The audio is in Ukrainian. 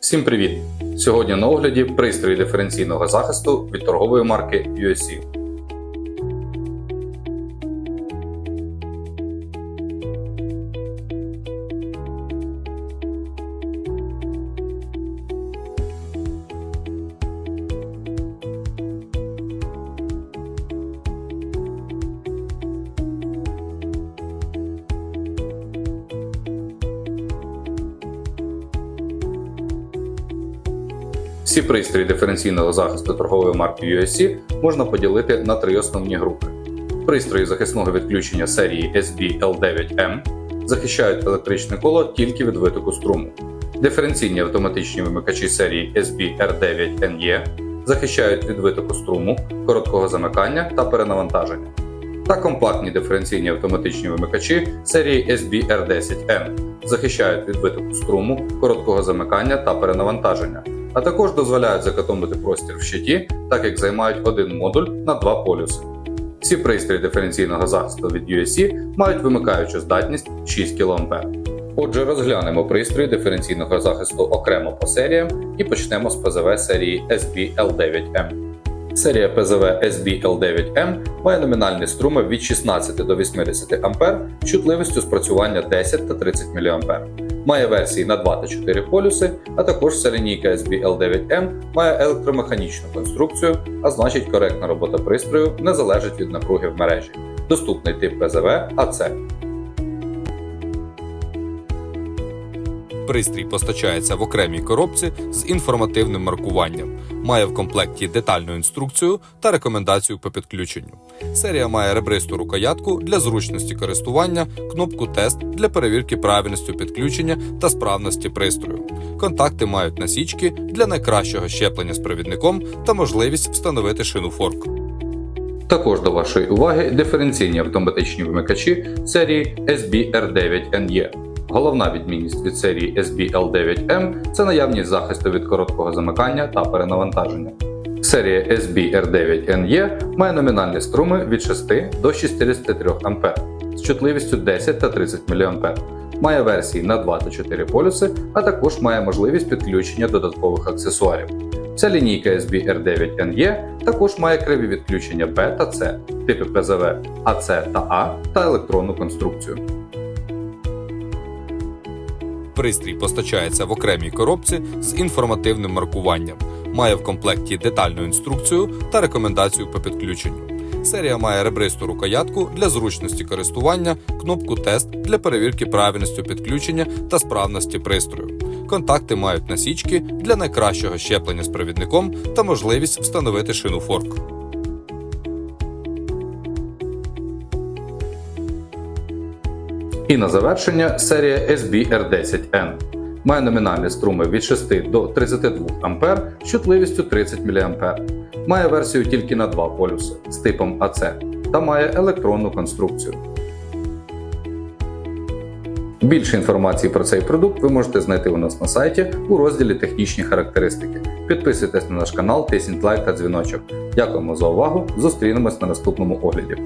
Всім привіт! Сьогодні на огляді пристрої диференційного захисту від торгової марки USC. Всі пристрої диференційного захисту торгової марки USC можна поділити на три основні групи. Пристрої захисного відключення серії SB-L9M захищають електричне коло тільки від витоку струму. Диференційні автоматичні вимикачі серії SB-R9NE захищають від витоку струму, короткого замикання та перенавантаження. Та компактні диференційні автоматичні вимикачі серії SB-R10M захищають від витоку струму, короткого замикання та перенавантаження а також дозволяють закатомити простір в щиті, так як займають один модуль на два полюси. Всі пристрої диференційного захисту від USC мають вимикаючу здатність 6 кА. Отже, розглянемо пристрої диференційного захисту окремо по серіям і почнемо з ПЗВ серії SB-L9M. Серія ПЗВ SB-L9M має номінальні струми від 16 до 80 А з чутливістю спрацювання 10 та 30 мА. Має версії на 2 та 4 полюси, а також вся лінійка SB-L9M має електромеханічну конструкцію, а значить коректна робота пристрою не залежить від напруги в мережі. Доступний тип ПЗВ АЦ. Пристрій постачається в окремій коробці з інформативним маркуванням, має в комплекті детальну інструкцію та рекомендацію по підключенню. Серія має ребристу рукоятку для зручності користування, кнопку тест для перевірки правильності підключення та справності пристрою. Контакти мають насічки для найкращого щеплення з провідником та можливість встановити шину форк. Також до вашої уваги диференційні автоматичні вимикачі серії SB-R9NE. Головна відмінність від серії SB-L9M це наявність захисту від короткого замикання та перенавантаження. Серія SB-R9NE має номінальні струми від 6 до 63 А з чутливістю 10 та 30 мА. Має версії на 2 та 4 полюси, а також має можливість підключення додаткових аксесуарів. Ця лінійка SB-R9NE також має криві відключення B та C, типи ПЗВ AC та А та електронну конструкцію. Пристрій постачається в окремій коробці з інформативним маркуванням, має в комплекті детальну інструкцію та рекомендацію по підключенню. Серія має ребристу рукоятку для зручності користування, кнопку тест для перевірки правильності підключення та справності пристрою. Контакти мають насічки для найкращого щеплення з провідником та можливість встановити шину форк. І на завершення серія SB-R10N. Має номінальні струми від 6 до 32 А з чутливістю 30 мА. Має версію тільки на два полюси з типом AC та має електронну конструкцію. Більше інформації про цей продукт ви можете знайти у нас на сайті у розділі Технічні характеристики. Підписуйтесь на наш канал, тисніть лайк та дзвіночок. Дякуємо за увагу! Зустрінемось на наступному огляді.